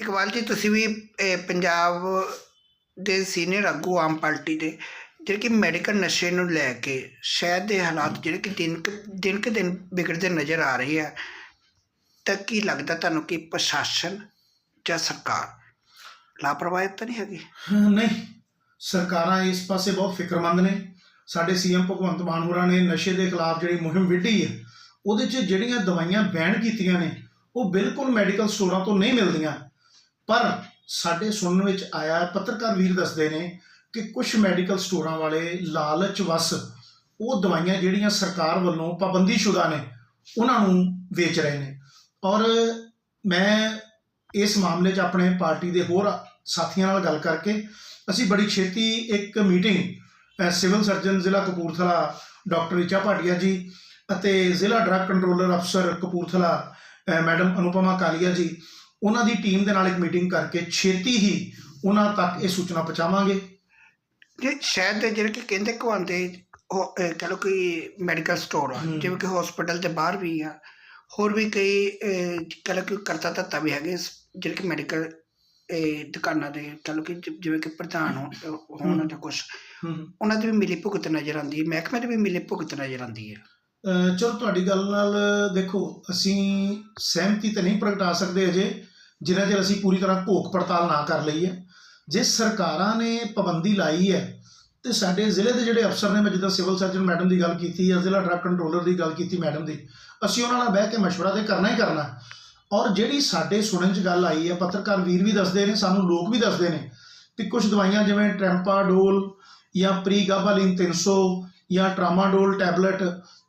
ਇਕਬਾਲ ਜੀ, ਤੁਸੀਂ ਵੀ ਪੰਜਾਬ ਦੇ ਸੀਨੀਅਰ ਆਗੂ ਆਮ ਪਾਰਟੀ ਦੇ, ਜਿਹੜੇ ਕਿ ਮੈਡੀਕਲ ਨਸ਼ੇ ਨੂੰ ਲੈ ਕੇ ਸ਼ਹਿਰ ਦੇ ਹਾਲਾਤ ਜਿਹੜੇ ਕਿ ਦਿਨ ਕ- ਦਿਨ ਕਿ ਦਿਨ ਵਿਗੜਦੇ ਨਜ਼ਰ ਆ ਰਹੇ ਹੈ ਤਾਂ ਕੀ ਲੱਗਦਾ ਤੁਹਾਨੂੰ ਕਿ ਪ੍ਰਸ਼ਾਸਨ ਜਾਂ ਸਰਕਾਰ ਲਾਪਰਵਾਹੀ ਤਾਂ ਨਹੀਂ ਹੈਗੀ? ਨਹੀਂ, ਸਰਕਾਰਾਂ ਇਸ ਪਾਸੇ ਬਹੁਤ ਫਿਕਰਮੰਦ ਨੇ। ਸਾਡੇ ਸੀਐਮ ਭਗਵੰਤ ਮਾਨ ਹੋਰਾਂ ਨੇ ਨਸ਼ੇ ਦੇ ਖਿਲਾਫ ਜਿਹੜੀ ਮੁਹਿੰਮ ਵਿੱਢੀ ਹੈ, ਉਹਦੇ 'ਚ ਜਿਹੜੀਆਂ ਦਵਾਈਆਂ ਬੈਨ ਕੀਤੀਆਂ ਨੇ, ਉਹ ਬਿਲਕੁਲ ਮੈਡੀਕਲ ਸਟੋਰਾਂ ਤੋਂ ਨਹੀਂ ਮਿਲਦੀਆਂ। ਪਰ ਸਾਡੇ ਸੁਣਨ ਵਿੱਚ ਆਇਆ ਪੱਤਰਕਾਰ ਵੀਰ ਦੱਸਦੇ ਨੇ ਕਿ ਕੁਝ ਮੈਡੀਕਲ ਸਟੋਰਾਂ ਵਾਲੇ ਲਾਲਚ ਵਸ ਉਹ ਦਵਾਈਆਂ ਜਿਹੜੀਆਂ ਸਰਕਾਰ ਵੱਲੋਂ ਪਾਬੰਦੀਸ਼ੁਦਾ ਨੇ, ਉਹਨਾਂ ਨੂੰ ਵੇਚ ਰਹੇ ਨੇ। ਔਰ ਮੈਂ ਇਸ ਮਾਮਲੇ 'ਚ ਆਪਣੇ ਪਾਰਟੀ ਦੇ ਹੋਰ ਸਾਥੀਆਂ ਨਾਲ ਗੱਲ ਕਰਕੇ ਅਸੀਂ ਬੜੀ ਛੇਤੀ ਇੱਕ ਮੀਟਿੰਗ ਸਿਵਲ ਸਰਜਨ ਜ਼ਿਲ੍ਹਾ ਕਪੂਰਥਲਾ ਡਾਕਟਰ ਰਿਚਾ ਭਾਟੀਆ ਜੀ ਅਤੇ ਜ਼ਿਲ੍ਹਾ ਡਰੱਗ ਕੰਟਰੋਲਰ ਅਫਸਰ ਕਪੂਰਥਲਾ ਮੈਡਮ ਅਨੁਪਮਾ ਕਾਲੀਆ ਜੀ ਉਹਨਾਂ ਦੀ ਟੀਮ ਦੇ ਨਾਲ ਇੱਕ ਮੀਟਿੰਗ ਕਰਕੇ ਛੇਤੀ ਹੀ ਉਹਨਾਂ ਤੱਕ ਇਹ ਸੂਚਨਾ ਪਹੁੰਚਾਵਾਂਗੇ ਜੇ ਸ਼ਹਿਰ ਦੇ ਜਿਹੜੇ ਕਿ ਕਹਿੰਦੇ ਇਹ ਕਹਿ ਲਓ ਕਿ ਮੈਡੀਕਲ ਸਟੋਰ ਆ। ਜਿਵੇਂ ਕਿ ਹਸਪੀਟਲ ਦੇ ਬਾਹਰ ਵੀ ਆ ਹੋਰ ਵੀ ਕਈ ਕਹਿ ਲਓ ਕਿ ਕਰਤਾ ਧੱਤਾ ਵੀ ਹੈਗੇ ਜਿਹੜੇ ਕਿ ਮੈਡੀਕਲ ਦੁਕਾਨਾਂ ਦੇ ਕਹਿ ਲਓ ਕਿ ਜਿਵੇਂ ਕਿ ਪ੍ਰਧਾਨ ਹੋਣ। ਜਾਂ ਕੁਝ ਉਹਨਾਂ ਦੀ ਵੀ ਮਿਲੀ ਭੁਗਤ ਨਜ਼ਰ ਆਉਂਦੀ ਹੈ ਮਹਿਕਮੇ ਦੀ ਵੀ ਮਿਲੀ ਭੁਗਤ ਨਜ਼ਰ ਆਉਂਦੀ ਹੈ ਚਲੋ ਤੁਹਾਡੀ ਗੱਲ ਨਾਲ ਦੇਖੋ ਅਸੀਂ ਸਹਿਮਤੀ ਤਾਂ ਨਹੀਂ ਪ੍ਰਗਟਾ ਸਕਦੇ ਅਜੇ ਜਿੰਨਾ ਚਿਰ ਅਸੀਂ ਪੂਰੀ ਤਰ੍ਹਾਂ ਘੋਖ ਪੜਤਾਲ ਨਾ ਕਰ ਲਈ ਹੈ ਜੇ ਸਰਕਾਰਾਂ ਨੇ ਪਾਬੰਦੀ ਲਾਈ ਹੈ, ਤੇ ਸਾਡੇ ਜ਼ਿਲ੍ਹੇ ਦੇ ਜਿਹੜੇ ਅਫਸਰ ਨੇ, ਮੈਂ ਜਿੱਦਾਂ ਸਿਵਲ ਸਰਜਨ ਮੈਡਮ ਦੀ ਗੱਲ ਕੀਤੀ ਜਾਂ ਜ਼ਿਲ੍ਹਾ ਡਰੱਗ ਕੰਟਰੋਲਰ ਦੀ ਗੱਲ ਕੀਤੀ ਮੈਡਮ ਦੀ, ਅਸੀਂ ਉਹਨਾਂ ਨਾਲ ਬਹਿ ਕੇ ਮਸ਼ਵਰਾ ਤੇ ਕਰਨਾ ਹੀ ਕਰਨਾ। ਔਰ ਜਿਹੜੀ ਸਾਡੇ ਸੁਣਨ 'ਚ ਗੱਲ ਆਈ ਹੈ, ਪੱਤਰਕਾਰ ਵੀਰ ਵੀ ਦੱਸਦੇ ਨੇ, ਸਾਨੂੰ ਲੋਕ ਵੀ ਦੱਸਦੇ ਨੇ ਕਿ ਕੁਝ ਦਵਾਈਆਂ ਜਿਵੇਂ ਟ੍ਰੈਂਪਾਡੋਲ ਜਾਂ ਪ੍ਰੀਗਾਬਾਲਿਨ 300 ਜਾਂ ਟਰਾਮਾਡੋਲ ਟੈਬਲੇਟ,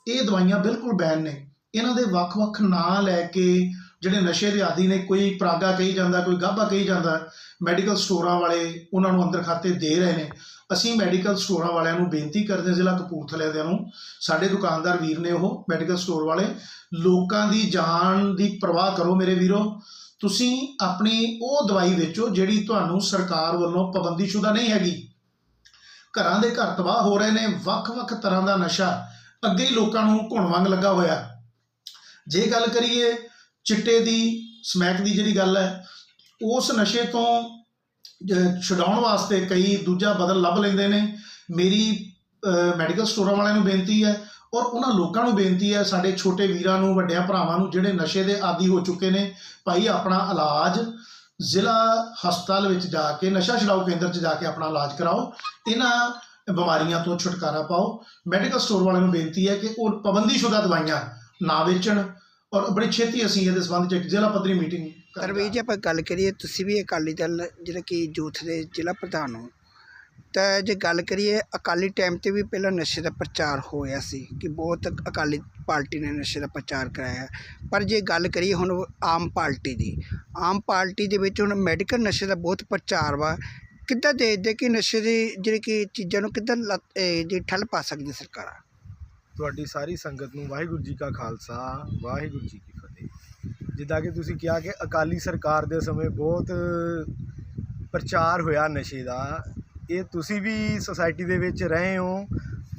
ਇਹ ਦਵਾਈਆਂ ਬਿਲਕੁਲ ਬੈਨ ਨੇ। ਇਹਨਾਂ ਦੇ ਵੱਖ-ਵੱਖ ਨਾਂ ਲੈ ਕੇ ਜਿਹੜੇ ਨਸ਼ੇ ਦੇ ਆਦੀ ਨੇ ਕੋਈ ਪ੍ਰਾਗਾ ਕਹੀ ਜਾਂਦਾ, ਕੋਈ ਗਾਬਾ ਕਹੀ ਜਾਂਦਾ ਮੈਡੀਕਲ ਸਟੋਰਾਂ ਵਾਲੇ ਉਹਨਾਂ ਨੂੰ ਅੰਦਰ ਖਾਤੇ ਦੇ ਰਹੇ ਨੇ। ਅਸੀਂ ਮੈਡੀਕਲ ਸਟੋਰਾਂ ਵਾਲਿਆਂ ਨੂੰ ਬੇਨਤੀ ਕਰਦੇ ਹਾਂ, ਜ਼ਿਲ੍ਹਾ ਕਪੂਰਥਲੇ ਦੇ ਨੂੰ, ਸਾਡੇ ਦੁਕਾਨਦਾਰ ਵੀਰ ਨੇ ਉਹ ਮੈਡੀਕਲ ਸਟੋਰ ਵਾਲੇ, ਲੋਕਾਂ ਦੀ ਜਾਨ ਦੀ ਪਰਵਾਹ ਕਰੋ ਮੇਰੇ ਵੀਰੋ। ਤੁਸੀਂ ਆਪਣੀ ਉਹ ਦਵਾਈ ਵੇਚੋ ਜਿਹੜੀ ਤੁਹਾਨੂੰ ਸਰਕਾਰ ਵੱਲੋਂ ਪਾਬੰਦੀਸ਼ੁਦਾ ਨਹੀਂ ਹੈਗੀ। ਘਰਾਂ ਦੇ ਘਰ ਤਬਾਹ ਹੋ ਰਹੇ ਨੇ, ਵੱਖ-ਵੱਖ ਤਰ੍ਹਾਂ ਦਾ ਨਸ਼ਾ ਅੱਗੇ ਹੀ ਲੋਕਾਂ ਨੂੰ ਘੁਣ ਵਾਂਗ ਲੱਗਾ ਹੋਇਆ। ਜੇ ਗੱਲ ਕਰੀਏ ਚਿੱਟੇ ਦੀ, ਸਮੈਕ ਦੀ ਜਿਹੜੀ ਗੱਲ ਹੈ, ਉਸ ਨਸ਼ੇ ਤੋਂ ਜ- ਛੁਡਾਉਣ ਵਾਸਤੇ ਕਈ ਦੂਜਾ ਬਦਲ ਲੱਭ ਲੈਂਦੇ ਨੇ। ਮੇਰੀ ਮੈਡੀਕਲ ਸਟੋਰਾਂ ਵਾਲਿਆਂ ਨੂੰ ਬੇਨਤੀ ਹੈ ਔਰ ਉਹਨਾਂ ਲੋਕਾਂ ਨੂੰ ਬੇਨਤੀ ਹੈ, ਸਾਡੇ ਛੋਟੇ ਵੀਰਾਂ ਨੂੰ, ਵੱਡਿਆਂ ਭਰਾਵਾਂ ਨੂੰ, ਜਿਹੜੇ ਨਸ਼ੇ ਦੇ ਆਦੀ ਹੋ ਚੁੱਕੇ ਨੇ, ਭਾਈ ਆਪਣਾ ਇਲਾਜ ਜ਼ਿਲ੍ਹਾ ਹਸਪਤਾਲ ਵਿੱਚ ਜਾ ਕੇ, ਨਸ਼ਾ ਛੁਡਾਊ ਕੇਂਦਰ 'ਚ ਜਾ ਕੇ ਆਪਣਾ ਇਲਾਜ ਕਰਾਓ। ਇਹਨਾਂ ਬਿਮਾਰੀਆਂ ਤੋਂ ਛੁਟਕਾਰਾ ਪਾਓ। ਮੈਡੀਕਲ ਸਟੋਰ ਵਾਲਿਆਂ ਨੂੰ ਬੇਨਤੀ ਹੈ ਕਿ ਉਹ ਪਾਬੰਦੀਸ਼ੁਦਾ ਦਵਾਈਆਂ ਨਾ ਵੇਚਣ ਔਰ ਬੜੀ ਛੇਤੀ ਅਸੀਂ ਇਹਦੇ ਸੰਬੰਧ 'ਚ ਇੱਕ ਜ਼ਿਲ੍ਹਾ ਪੱਧਰੀ ਮੀਟਿੰਗ ਤਰਵੀਰ ਜੇ, ਆਪਾਂ ਗੱਲ ਕਰੀਏ, ਤੁਸੀਂ ਵੀ ਅਕਾਲੀ ਦਲ, ਜਿਹੜਾ ਕਿ ਯੂਥ ਦੇ ਜ਼ਿਲ੍ਹਾ ਪ੍ਰਧਾਨ ਹੋ, ਤਾਂ ਜੇ ਗੱਲ ਕਰੀਏ, ਅਕਾਲੀ ਟਾਈਮ ਤੇ ਵੀ ਪਹਿਲਾਂ ਨਸ਼ੇ ਦਾ ਪ੍ਰਚਾਰ ਹੋਇਆ ਸੀ ਕਿ ਬਹੁਤ ਅਕਾਲੀ ਪਾਰਟੀ ਨੇ ਨਸ਼ੇ ਦਾ ਪ੍ਰਚਾਰ ਕਰਾਇਆ। ਪਰ ਜੇ ਗੱਲ ਕਰੀਏ ਹੁਣ ਆਮ ਪਾਰਟੀ ਦੀ, ਆਮ ਪਾਰਟੀ ਦੇ ਵਿੱਚ ਹੁਣ ਮੈਡੀਕਲ ਨਸ਼ੇ ਦਾ ਬਹੁਤ ਪ੍ਰਚਾਰ ਵਾ। ਕਿੱਦਾਂ ਦੇਖਦੇ ਕਿ ਨਸ਼ੇ ਦੀ ਜਿਹੜੀ ਕਿ ਚੀਜ਼ਾਂ ਨੂੰ ਕਿੱਦਾਂ ਲੱਤ- ਜਿਹੜੀ ਠੱਲ ਪਾ ਸਕਦੀ ਸਰਕਾਰਾਂ? ਤੁਹਾਡੀ ਸਾਰੀ ਸੰਗਤ ਨੂੰ ਵਾਹਿਗੁਰੂ ਜੀ ਕਾ ਖਾਲਸਾ, ਵਾਹਿਗੁਰੂ ਜੀ ਕੀ ਫਤਿਹ। ਜਿੱਦਾਂ ਕਿ ਤੁਸੀਂ ਕਿਹਾ ਕਿ ਅਕਾਲੀ ਸਰਕਾਰ ਦੇ ਸਮੇਂ ਬਹੁਤ ਪ੍ਰਚਾਰ ਹੋਇਆ ਨਸ਼ੇ ਦਾ। ਇਹ ਤੁਸੀਂ ਵੀ ਸੁਸਾਇਟੀ ਦੇ ਵਿੱਚ ਰਹੇ ਹੋ।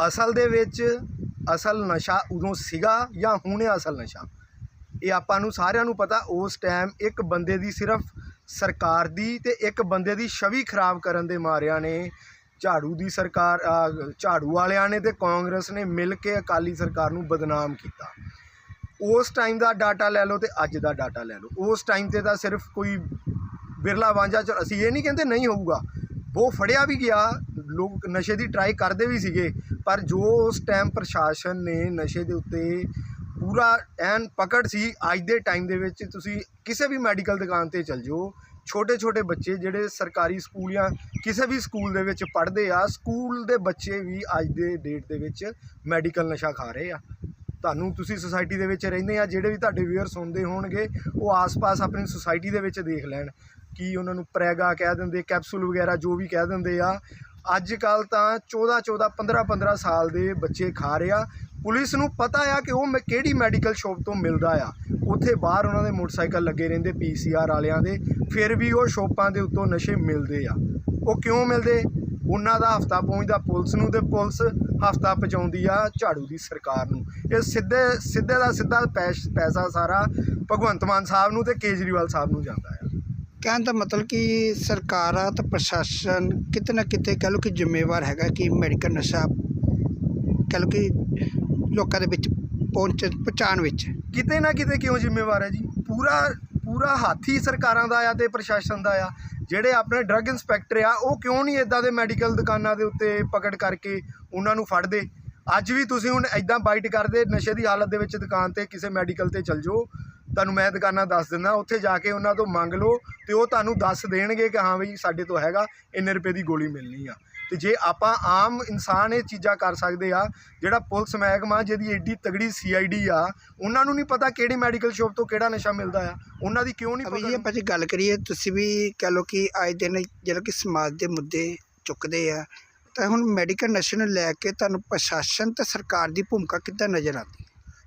ਅਸਲ ਦੇ ਵਿੱਚ ਅਸਲ ਨਸ਼ਾ ਉਦੋਂ ਸੀਗਾ ਜਾਂ ਹੁਣੇ ਅਸਲ ਨਸ਼ਾ? ਇਹ ਆਪਾਂ ਨੂੰ ਸਾਰਿਆਂ ਨੂੰ ਪਤਾ, ਉਸ ਟਾਈਮ ਇੱਕ ਬੰਦੇ ਦੀ ਸਿਰਫ ਸਰਕਾਰ ਦੀ ਤੇ ਇੱਕ ਬੰਦੇ ਦੀ ਛਵੀ ਖਰਾਬ ਕਰਨ ਦੇ ਮਾਰਿਆਂ ਨੇ ਝਾੜੂ ਦੀ ਸਰਕਾਰ ਝਾੜੂ ਵਾਲਿਆਂ ਨੇ ਤੇ ਕਾਂਗਰਸ ਨੇ ਮਿਲ ਕੇ ਅਕਾਲੀ ਸਰਕਾਰ ਨੂੰ ਬਦਨਾਮ ਕੀਤਾ। ਉਸ ਟਾਈਮ ਦਾ ਡਾਟਾ ਲੈ ਲਓ ਤੇ ਅੱਜ ਦਾ ਡਾਟਾ ਲੈ ਲਓ। ਉਸ ਟਾਈਮ ਤੇ ਤਾਂ ਸਿਰਫ ਕੋਈ ਬਿਰਲਾ ਵਾਂਝਾ ਚ, ਅਸੀਂ ਇਹ ਨਹੀਂ ਕਹਿੰਦੇ ਨਹੀਂ ਹੋਊਗਾ। ਉਹ ਫੜਿਆ ਵੀ ਗਿਆ, ਲੋਕ ਨਸ਼ੇ ਦੀ ਟਰਾਈ ਕਰਦੇ ਵੀ ਸੀਗੇ, ਪਰ ਜੋ ਉਸ ਟਾਈਮ ਪ੍ਰਸ਼ਾਸਨ ਨੇ ਨਸ਼ੇ ਦੇ ਉੱਤੇ ਪੂਰਾ ਐਨ ਪਕੜ ਸੀ, ਅੱਜ ਦੇ ਟਾਈਮ ਦੇ ਵਿੱਚ ਤੁਸੀਂ ਕਿਸੇ ਵੀ ਮੈਡੀਕਲ ਦੁਕਾਨ ਤੇ ਚਲ ਜਾਓ ਛੋਟੇ ਛੋਟੇ ਬੱਚੇ ਜਿਹੜੇ ਸਰਕਾਰੀ ਸਕੂਲ ਜਾਂ ਕਿਸੇ ਵੀ ਸਕੂਲ ਦੇ ਵਿੱਚ ਪੜ੍ਹਦੇ ਆ, ਸਕੂਲ ਦੇ ਬੱਚੇ ਵੀ ਅੱਜ ਦੇ ਡੇਟ ਦੇ ਵਿੱਚ ਮੈਡੀਕਲ ਨਸ਼ਾ ਖਾ ਰਹੇ ਆ। ਤੁਹਾਨੂੰ ਤੁਸੀਂ ਸੁਸਾਇਟੀ ਦੇ ਵਿੱਚ ਰਹਿੰਦੇ ਆ, ਜਿਹੜੇ ਵੀ ਤੁਹਾਡੇ ਵੀਅਰ ਸੁਣਦੇ ਹੋਣਗੇ, ਉਹ ਆਸ-ਪਾਸ ਆਪਣੀ ਸੁਸਾਇਟੀ ਦੇ ਵਿੱਚ ਦੇਖ ਲੈਣ ਕੀ ਉਹਨਾਂ ਨੂੰ ਪ੍ਰੈਗਾ ਕਹਿ ਦਿੰਦੇ ਕੈਪਸੂਲ ਵਗੈਰਾ ਜੋ ਵੀ ਕਹਿ ਦਿੰਦੇ ਆ। ਅੱਜ ਕੱਲ ਤਾਂ 14 14 15 15 ਸਾਲ ਦੇ ਬੱਚੇ ਖਾ ਰਹੇ ਆ। ਪੁਲਿਸ ਨੂੰ ਪਤਾ ਆ ਕਿ ਉਹ ਮੈਂ ਕਿਹੜੀ ਮੈਡੀਕਲ ਸ਼ਾਪ ਤੋਂ ਮਿਲਦਾ ਆ। ਉੱਥੇ ਬਾਹਰ ਉਹਨਾਂ ਦੇ ਮੋਟਰਸਾਈਕਲ ਲੱਗੇ ਰਹਿੰਦੇ ਪੀਸੀਆਰ ਵਾਲਿਆਂ ਦੇ, ਫਿਰ ਵੀ ਉਹ ਸ਼ੋਪਾਂ ਦੇ ਉੱਤੋਂ ਨਸ਼ੇ ਮਿਲਦੇ ਆ। ਉਹ ਕਿਉਂ ਮਿਲਦੇ? ਉਹਨਾਂ ਦਾ ਹਫਤਾ ਪਹੁੰਚਦਾ ਪੁਲਿਸ ਨੂੰ ਤੇ ਪੁਲਿਸ ਹਫਤਾ ਪਹੁੰਚਾਉਂਦੀ ਆ ਝਾੜੂ ਦੀ ਸਰਕਾਰ ਨੂੰ। ਇਹ ਸਿੱਧੇ ਸਿੱਧੇ ਦਾ ਸਿੱਧਾ ਪੈਸ- ਪੈਸਾ ਸਾਰਾ ਭਗਵੰਤ ਮਾਨ ਸਾਹਿਬ ਨੂੰ ਤੇ ਕੇਜਰੀਵਾਲ ਸਾਹਿਬ ਨੂੰ ਜਾਂਦਾ ਆ। ਕਹਿਣ ਦਾ ਮਤਲਬ ਕਿ ਸਰਕਾਰਾਂ ਤੇ ਪ੍ਰਸ਼ਾਸਨ ਕਿਤੇ ਨਾ ਕਿਤੇ ਕਹਿ ਲਓ ਕਿ ਜ਼ਿੰਮੇਵਾਰ ਹੈਗਾ ਕਿ ਮੈਡੀਕਲ ਨਸ਼ਾ ਕਹਿ ਲਓ ਕਿ ਲੋਕਾਂ ਦੇ ਵਿੱਚ ਪਹੁੰਚ, ਪਹੁੰਚਾਉਣ ਵਿੱਚ। ਕਿਤੇ ਨਾ ਕਿਤੇ ਕਿਉਂ ਜ਼ਿੰਮੇਵਾਰ ਹੈ ਜੀ? ਪੂਰਾ ਪੂਰਾ ਹੱਥ ਹੀ ਸਰਕਾਰਾਂ ਦਾ ਆ ਤੇ ਪ੍ਰਸ਼ਾਸਨ ਦਾ ਆ। ਜਿਹੜੇ ਆਪਣੇ ਡਰੱਗ ਇੰਸਪੈਕਟਰ ਆ, ਉਹ ਕਿਉਂ ਨਹੀਂ ਇਦਾਂ ਦੇ ਮੈਡੀਕਲ ਦੁਕਾਨਾਂ ਦੇ ਉੱਤੇ ਪਕੜ ਕਰਕੇ ਉਹਨਾਂ ਨੂੰ ਫੜਦੇ? ਅੱਜ ਵੀ ਤੁਸੀਂ ਹੁਣ ਇਦਾਂ ਬਾਈਟ ਕਰਦੇ, ਨਸ਼ੇ ਦੀ ਹਾਲਤ ਦੇ ਵਿੱਚ ਦੁਕਾਨ ਤੇ ਕਿਸੇ ਮੈਡੀਕਲ ਤੇ ਚਲ ਜਾਓ। ਤੁਹਾਨੂੰ ਮੈਂ ਦੁਕਾਨਾਂ ਦੱਸ ਦਿੰਦਾ, ਉੱਥੇ ਜਾ ਕੇ ਉਹਨਾਂ ਤੋਂ ਮੰਗ ਲਓ ਤੇ ਉਹ ਤੁਹਾਨੂੰ ਦੱਸ ਦੇਣਗੇ ਕਿ ਹਾਂ ਬਈ ਸਾਡੇ ਤੋਂ ਹੈਗਾ, ਇੰਨੇ ਰੁਪਏ ਦੀ ਗੋਲੀ ਮਿਲਣੀ ਆ। ਤੇ ਜੇ ਆਪਾਂ ਆਮ ਇਨਸਾਨ ਇਹ ਚੀਜ਼ਾਂ ਕਰ ਸਕਦੇ ਆ ਜਿਹੜਾ ਪੁਲਿਸ ਮਹਿਕਮਾ ਜਿਹਦੀ ਏਡੀ ਤਗੜੀ ਸੀਆਈਡੀ ਆ ਉਹਨਾਂ ਨੂੰ ਨਹੀਂ ਪਤਾ ਕਿਹੜੀ ਮੈਡੀਕਲ ਸ਼ਾਪ ਤੋਂ ਕਿਹੜਾ ਨਸ਼ਾ ਮਿਲਦਾ ਆ। ਉਹਨਾਂ ਦੀ ਕਿਉਂ ਨਹੀਂ ਇਹ ਪਤਾ? ਆਪਾਂ ਜੇ ਗੱਲ ਕਰੀਏ ਤੁਸੀਂ ਵੀ ਕਹਿ ਲਓ ਕਿ ਅੱਜ ਦਿਨ ਜਿਹੜਾ ਕਿ ਸਮਾਜ ਦੇ ਮੁੱਦੇ ਚੁੱਕਦੇ ਆ ਤਾਂ ਹੁਣ ਮੈਡੀਕਲ ਨਸ਼ੇ ਨੂੰ ਲੈ ਕੇ ਤੁਹਾਨੂੰ ਪ੍ਰਸ਼ਾਸਨ ਤੇ ਸਰਕਾਰ ਦੀ ਭੂਮਿਕਾ ਕਿੱਦਾਂ ਨਜ਼ਰ ਆਉਂਦੀ?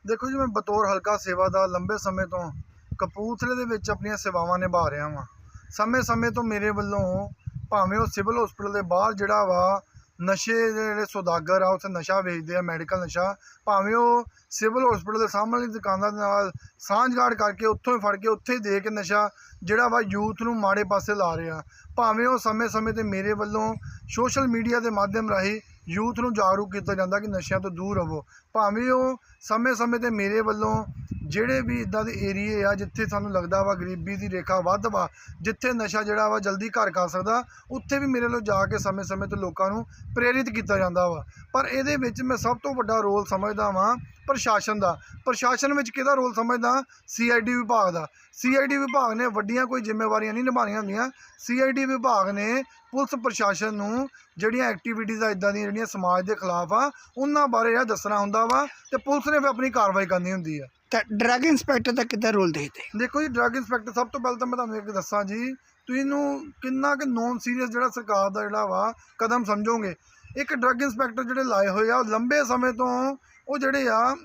ਦੇਖੋ ਜੀ ਮੈਂ ਬਤੌਰ ਹਲਕਾ ਸੇਵਾਦਾਰ ਲੰਬੇ ਸਮੇਂ ਤੋਂ ਕਪੂਰਥਲੇ ਦੇ ਵਿੱਚ ਆਪਣੀਆਂ ਸੇਵਾਵਾਂ ਨਿਭਾ ਰਿਹਾ ਵਾਂ। ਸਮੇਂ-ਸਮੇਂ ਤੋਂ ਮੇਰੇ ਵੱਲੋਂ ਭਾਵੇਂ ਉਹ ਸਿਵਲ ਹਸਪੀਟਲ ਦੇ ਬਾਹਰ ਜਿਹੜਾ ਵਾ, ਨਸ਼ੇ ਦੇ ਜਿਹੜੇ ਸੌਦਾਗਰ ਆ, ਉੱਥੇ ਨਸ਼ਾ ਵੇਚਦੇ ਆ ਮੈਡੀਕਲ ਨਸ਼ਾ, ਭਾਵੇਂ ਉਹ ਸਿਵਲ ਹਸਪੀਟਲ ਦੇ ਸਾਹਮਣੇ ਦੁਕਾਨਾਂ ਦੇ ਨਾਲ ਸਾਂਝਗਾੜ ਕਰਕੇ ਉੱਥੋਂ ਹੀ ਫੜ ਕੇ ਉੱਥੇ ਹੀ ਦੇ ਕੇ ਨਸ਼ਾ ਜਿਹੜਾ ਵਾ ਯੂਥ ਨੂੰ ਮਾੜੇ ਪਾਸੇ ਲਾ ਰਿਹਾ ਭਾਵੇਂ ਉਹ ਸਮੇਂ-ਸਮੇਂ ਤੇ ਮੇਰੇ ਵੱਲੋਂ ਸੋਸ਼ਲ ਮੀਡੀਆ ਦੇ ਮਾਧਿਅਮ ਰਾਹੀਂ ਯੂਥ ਨੂੰ ਜਾਗਰੂਕ ਕੀਤਾ ਜਾਂਦਾ ਕਿ ਨਸ਼ਿਆਂ ਤੋਂ ਦੂਰ ਰਹੋ। ਭਾਵੇਂ ਉਹ ਸਮੇਂ-ਸਮੇਂ ਤੇ ਮੇਰੇ ਵੱਲੋਂ ਜਿਹੜੇ ਵੀ ਇਦਾਂ ਦੇ ਏਰੀਏ ਆ ਜਿੱਥੇ ਸਾਨੂੰ ਲੱਗਦਾ ਵਾ ਗਰੀਬੀ ਦੀ ਰੇਖਾ ਵੱਧ ਵਾ, ਜਿੱਥੇ ਨਸ਼ਾ ਜਿਹੜਾ ਵਾ ਜਲਦੀ ਘਰ ਕਰ ਸਕਦਾ, ਉੱਥੇ ਵੀ ਮੇਰੇ ਵੱਲੋਂ ਜਾ ਕੇ ਸਮੇਂ-ਸਮੇਂ ਤੇ ਲੋਕਾਂ ਨੂੰ ਪ੍ਰੇਰਿਤ ਕੀਤਾ ਜਾਂਦਾ ਵਾ। ਪਰ ਇਹਦੇ ਵਿੱਚ ਮੈਂ ਸਭ ਤੋਂ ਵੱਡਾ ਰੋਲ ਸਮਝਦਾ ਵਾਂ ਪ੍ਰਸ਼ਾਸਨ ਦਾ। ਪ੍ਰਸ਼ਾਸਨ ਵਿੱਚ ਕਿਹਦਾ ਰੋਲ ਸਮਝਦਾ? ਸੀਆਈਡੀ ਵਿਭਾਗ ਦਾ। ਸੀਆਈਡੀ ਵਿਭਾਗ ਨੇ ਵੱਡੀਆਂ ਕੋਈ ਜ਼ਿੰਮੇਵਾਰੀਆਂ ਨਹੀਂ ਨਿਭਾਉਣੀਆਂ ਹੁੰਦੀਆਂ। ਸੀਆਈਡੀ ਵਿਭਾਗ ਨੇ ਪੁਲਿਸ ਪ੍ਰਸ਼ਾਸਨ ਨੂੰ ਜਿਹੜੀਆਂ ਐਕਟੀਵਿਟੀਜ਼ ਆ, ਇਦਾਂ ਦੀਆਂ ਜਿਹੜੀਆਂ ਸਮਾਜ ਦੇ ਖਿਲਾਫ ਆ, ਉਹਨਾਂ ਬਾਰੇ ਇਹ ਦੱਸਣਾ ਹੁੰਦਾ ਵਾ ਤੇ ਪੁਲਿਸ ਨੇ ਫਿਰ ਆਪਣੀ ਕਾਰਵਾਈ ਕਰਨੀ ਹੁੰਦੀ ਆ। ਤਾਂ ਡਰੱਗ ਇੰਸਪੈਕਟਰ ਦਾ ਕਿੱਦਾਂ ਰੋਲ ਦੇਖਦੇ ਦੇਖੋ ਜੀ ਡਰੱਗ ਇੰਸਪੈਕਟਰ ਸਭ ਤੋਂ ਪਹਿਲਾਂ ਤਾਂ ਮੈਂ ਤੁਹਾਨੂੰ ਇੱਕ ਦੱਸਾਂ ਜੀ ਤੁਸੀਂ ਇਹਨੂੰ ਕਿੰਨਾ ਕਿ ਨੋਨ ਸੀਰੀਅਸ ਜਿਹੜਾ ਸਰਕਾਰ ਦਾ ਜਿਹੜਾ ਵਾ ਕਦਮ ਸਮਝੋਗੇ। ਇੱਕ ਡਰੱਗ ਇੰਸਪੈਕਟਰ ਜਿਹੜੇ ਲਾਏ ਹੋਏ ਆ ਉਹ ਲੰਬੇ ਸਮੇਂ ਤੋਂ ਉਹ ਜਿਹੜੇ ਆ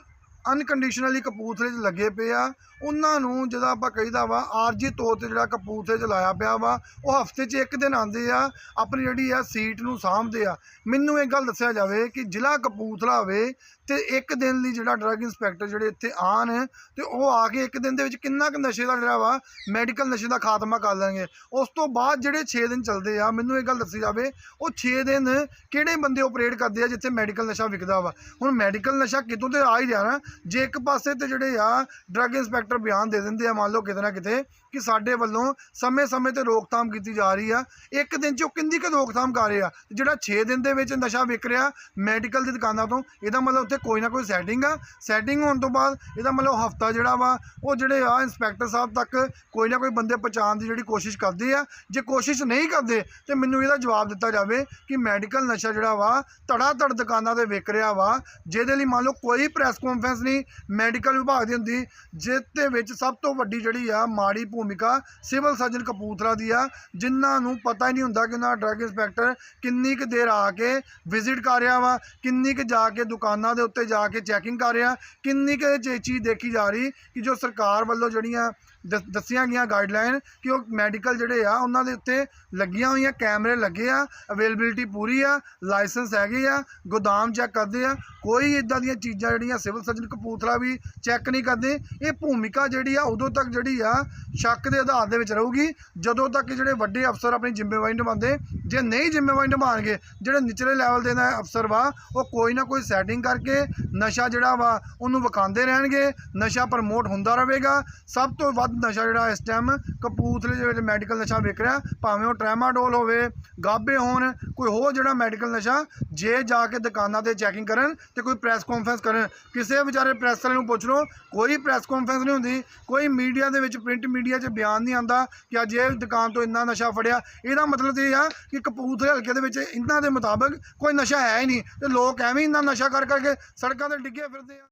ਅਨਕੰਡੀਸ਼ਨਲੀ ਕਪੂਰਥਲੇ 'ਚ ਲੱਗੇ ਪਏ ਆ। ਉਹਨਾਂ ਨੂੰ ਜਦੋਂ ਆਪਾਂ ਕਹੀਦਾ ਵਾ, ਆਰਜੀ ਤੌਰ ਤੇ ਜਿਹੜਾ ਕਪੂਰਥਲੇ 'ਚ ਲਾਇਆ ਪਿਆ ਵਾ, ਉਹ ਹਫ਼ਤੇ 'ਚ ਇੱਕ ਦਿਨ ਆਉਂਦੇ ਆ, ਆਪਣੀ ਜਿਹੜੀ ਆ ਸੀਟ ਨੂੰ ਸਾਂਭਦੇ ਆ। ਮੈਨੂੰ ਇਹ ਗੱਲ ਦੱਸਿਆ ਜਾਵੇ ਕਿ ਜ਼ਿਲ੍ਹਾ ਕਪੂਰਥਲਾ ਹੋਵੇ ਤੇ ਇੱਕ ਦਿਨ ਲਈ ਜਿਹੜਾ ਡਰੱਗ ਇੰਸਪੈਕਟਰ ਜਿਹੜੇ ਇੱਥੇ ਆਣ ਤੇ ਉਹ ਆ ਕੇ ਇੱਕ ਦਿਨ ਦੇ ਵਿੱਚ ਕਿੰਨਾ ਕੁ ਨਸ਼ੇ ਦਾ ਜਿਹੜਾ ਵਾ, ਮੈਡੀਕਲ ਨਸ਼ੇ ਦਾ ਖਾਤਮਾ ਕਰ ਲੈਣਗੇ। ਉਸ ਤੋਂ ਬਾਅਦ ਜਿਹੜੇ 6 ਦਿਨ ਚੱਲਦੇ ਆ, ਮੈਨੂੰ ਇਹ ਗੱਲ ਦੱਸੀ ਜਾਵੇ, ਉਹ 6 ਦਿਨ ਕਿਹੜੇ ਬੰਦੇ ਆਪਰੇਟ ਕਰਦੇ ਆ ਜਿੱਥੇ ਮੈਡੀਕਲ ਨਸ਼ਾ ਵਿਕਦਾ ਵਾ? ਹੁਣ ਮੈਡੀਕਲ ਨਸ਼ਾ ਕਿਤੋਂ ਤੇ ਆ ਹੀ ਰਿਹਾ ਨਾ ਜੇ ਇੱਕ ਪਾਸੇ ਤੇ ਜਿਹੜੇ ਆ ਡਰੱਗ ਇੰਸਪੈਕਟਰ ਬਿਆਨ ਦੇ ਦਿੰਦੇ ਆ, ਮੰਨ ਲਓ ਕਿਤੇ ਨਾ ਕਿਤੇ ਕਿ ਸਾਡੇ ਵੱਲੋਂ ਸਮੇਂ-ਸਮੇਂ ਤੇ ਰੋਕਥਾਮ ਕੀਤੀ ਜਾ ਰਹੀ ਆ, ਇੱਕ ਦਿਨ 'ਚ ਉਹ ਕਿੰਨੀ ਕੁ ਰੋਕਥਾਮ ਕਰ ਰਹੇ? ਆ ਜਿਹੜਾ 6 ਦਿਨ ਦੇ ਵਿੱਚ ਨਸ਼ਾ ਵਿਕ ਰਿਹਾ ਮੈਡੀਕਲ ਦੀ ਦੁਕਾਨਾਂ ਤੋਂ, ਇਹਦਾ ਮਤਲਬ ਉੱਥੇ ਕੋਈ ਨਾ ਕੋਈ ਸੈਟਿੰਗ ਆ। ਸੈਟਿੰਗ ਹੋਣ ਤੋਂ ਬਾਅਦ ਇਹਦਾ ਮਤਲਬ ਹਫਤਾ ਜਿਹੜਾ ਵਾ, ਉਹ ਜਿਹੜੇ ਆ ਇੰਸਪੈਕਟਰ ਸਾਹਿਬ ਤੱਕ ਕੋਈ ਨਾ ਕੋਈ ਬੰਦੇ ਪਹੁੰਚਾਉਣ ਦੀ ਜਿਹੜੀ ਕੋਸ਼ਿਸ਼ ਕਰਦੇ ਆ। ਜੇ ਕੋਸ਼ਿਸ਼ ਨਹੀਂ ਕਰਦੇ, ਤੇ ਮੈਨੂੰ ਇਹਦਾ ਜਵਾਬ ਦਿੱਤਾ ਜਾਵੇ ਕਿ ਮੈਡੀਕਲ ਨਸ਼ਾ ਜਿਹੜਾ ਵਾ ਧੜਾ ਧੜ ਦੁਕਾਨਾਂ ਤੇ ਵਿਕ ਰਿਹਾ ਵਾ, ਜਿਹਦੇ ਲਈ ਮੰਨ ਲਓ ਕੋਈ ਪ੍ਰੈਸ ਕਾਨਫਰੰਸ ਨਹੀਂ, ਮੈਡੀਕਲ ਵਿਭਾਗ ਦੀ ਹੁੰਦੀ। ਜਿਸ ਦੇ ਵਿੱਚ ਸਭ ਤੋਂ ਵੱਡੀ ਜਿਹੜੀ ਆ ਮਾੜੀ ਭੂਮਿਕਾ ਸਿਵਲ ਸਰਜਨ ਕਪੂਰਥਲਾ ਦੀ ਆ, ਜਿਨ੍ਹਾਂ ਨੂੰ ਪਤਾ ਹੀ ਨਹੀਂ ਹੁੰਦਾ ਕਿ ਉਹਨਾਂ ਡਰੱਗ ਇੰਸਪੈਕਟਰ ਕਿੰਨੀ ਕੁ ਦੇਰ ਆ ਕੇ ਵਿਜ਼ਿਟ ਕਰ ਰਿਹਾ ਵਾ, ਕਿੰਨੀ ਕੁ ਜਾ ਕੇ ਦੁਕਾਨਾਂ ਦੇ ਉੱਤੇ ਜਾ ਕੇ ਚੈਕਿੰਗ ਕਰ ਰਿਹਾ, ਕਿੰਨੀ ਕੁ ਇਹ ਚੀਜ਼ ਦੇਖੀ ਜਾ ਰਹੀ ਕਿ ਜੋ ਸਰਕਾਰ ਵੱਲੋਂ ਜਿਹੜੀਆਂ ਦੱਸੀਆਂ ਗਈਆਂ ਗਾਈਡਲਾਈਨ ਕਿ ਉਹ ਮੈਡੀਕਲ ਜਿਹੜੇ ਆ, ਉਹਨਾਂ ਦੇ ਉੱਤੇ ਲੱਗੀਆਂ ਹੋਈਆਂ ਕੈਮਰੇ ਲੱਗੇ ਆ ਅਵੇਲੇਬਿਲਿਟੀ ਪੂਰੀ ਆ ਲਾਇਸੈਂਸ ਹੈਗੇ ਆ, ਗੋਦਾਮ ਚੈੱਕ ਕਰਦੇ ਆ, ਕੋਈ ਇਦਾਂ ਦੀਆਂ ਚੀਜ਼ਾਂ ਜਿਹੜੀਆਂ ਸਿਵਲ ਸਰਜਨ ਕਪੂਰਥਲਾ ਵੀ ਚੈੱਕ ਨਹੀਂ ਕਰਦੇ, ਇਹ ਭੂਮਿਕਾ ਜਿਹੜੀ ਆ, ਉਦੋਂ ਤੱਕ ਜਿਹੜੀ ਆ, ਸ਼ੱਕ ਦੇ ਆਧਾਰ ਦੇ ਵਿੱਚ ਰਹੂਗੀ, ਜਦੋਂ ਤੱਕ ਜਿਹੜੇ ਵੱਡੇ ਅਫਸਰ ਆਪਣੀ ਜ਼ਿੰਮੇਵਾਰੀ ਨਿਭਾਉਂਦੇ, ਜੇ ਨਹੀਂ ਜ਼ਿੰਮੇਵਾਰੀ ਨਿਭਾਉਣਗੇ, ਜਿਹੜੇ ਨਿਚਲੇ ਲੈਵਲ ਦੇ ਨਾ ਅਫਸਰ ਵਾ, ਉਹ ਕੋਈ ਨਾ ਕੋਈ ਸੈਟਿੰਗ ਕਰਕੇ ਨਸ਼ਾ ਜਿਹੜਾ ਵਾ, ਉਹਨੂੰ ਵਿਖਾਉਂਦੇ ਰਹਿਣਗੇ, ਨਸ਼ਾ ਪ੍ਰਮੋਟ ਹੁੰਦਾ ਰਹੇਗਾ, ਸਭ ਤੋਂ ਵੱਧ ਨਸ਼ਾ ਜਿਹੜਾ ਇਸ ਟਾਈਮ ਕਪੂਰਥਲੇ ਦੇ ਵਿੱਚ ਮੈਡੀਕਲ ਨਸ਼ਾ ਵਿਕ ਰਿਹਾ। ਭਾਵੇਂ ਉਹ ਟ੍ਰੈਮਾਡੋਲ ਹੋਵੇ, ਗਾਬੇ ਹੋਣ, ਕੋਈ ਹੋਰ ਜਿਹੜਾ ਮੈਡੀਕਲ ਨਸ਼ਾ, ਜੇ ਜਾ ਕੇ ਦੁਕਾਨਾਂ ਤੇ ਚੈਕਿੰਗ ਕਰਨ ਤੇ ਕੋਈ ਪ੍ਰੈਸ ਕਾਨਫਰੰਸ ਕਰਨ। ਕਿਸੇ ਵਿਚਾਰੇ ਪ੍ਰੈਸ ਵਾਲੇ ਨੂੰ ਪੁੱਛ ਲਓ, ਕੋਈ ਪ੍ਰੈਸ ਕਾਨਫਰੰਸ ਨਹੀਂ ਹੁੰਦੀ। ਕੋਈ ਮੀਡੀਆ ਦੇ ਵਿੱਚ ਪ੍ਰਿੰਟ ਮੀਡੀਆ 'ਚ ਬਿਆਨ ਨਹੀਂ ਆਉਂਦਾ ਕਿ ਅੱਜ ਇਹ ਦੁਕਾਨ ਤੋਂ ਇੰਨਾ ਨਸ਼ਾ ਫੜਿਆ। ਇਹਦਾ ਮਤਲਬ ਤੇ ਇਹ ਆ ਕਿ ਕਪੂਰਥਲੇ ਹਲਕੇ ਦੇ ਵਿੱਚ ਇਹਨਾਂ ਦੇ ਮੁਤਾਬਕ ਕੋਈ ਨਸ਼ਾ ਹੈ ਹੀ ਨਹੀਂ ਤੇ ਲੋਕ ਐਵੇਂ ਇੰਨਾ ਨਸ਼ਾ ਕਰ ਕਰਕੇ ਸੜਕਾਂ ਤੇ ਡਿੱਗੇ ਫਿਰਦੇ ਆ।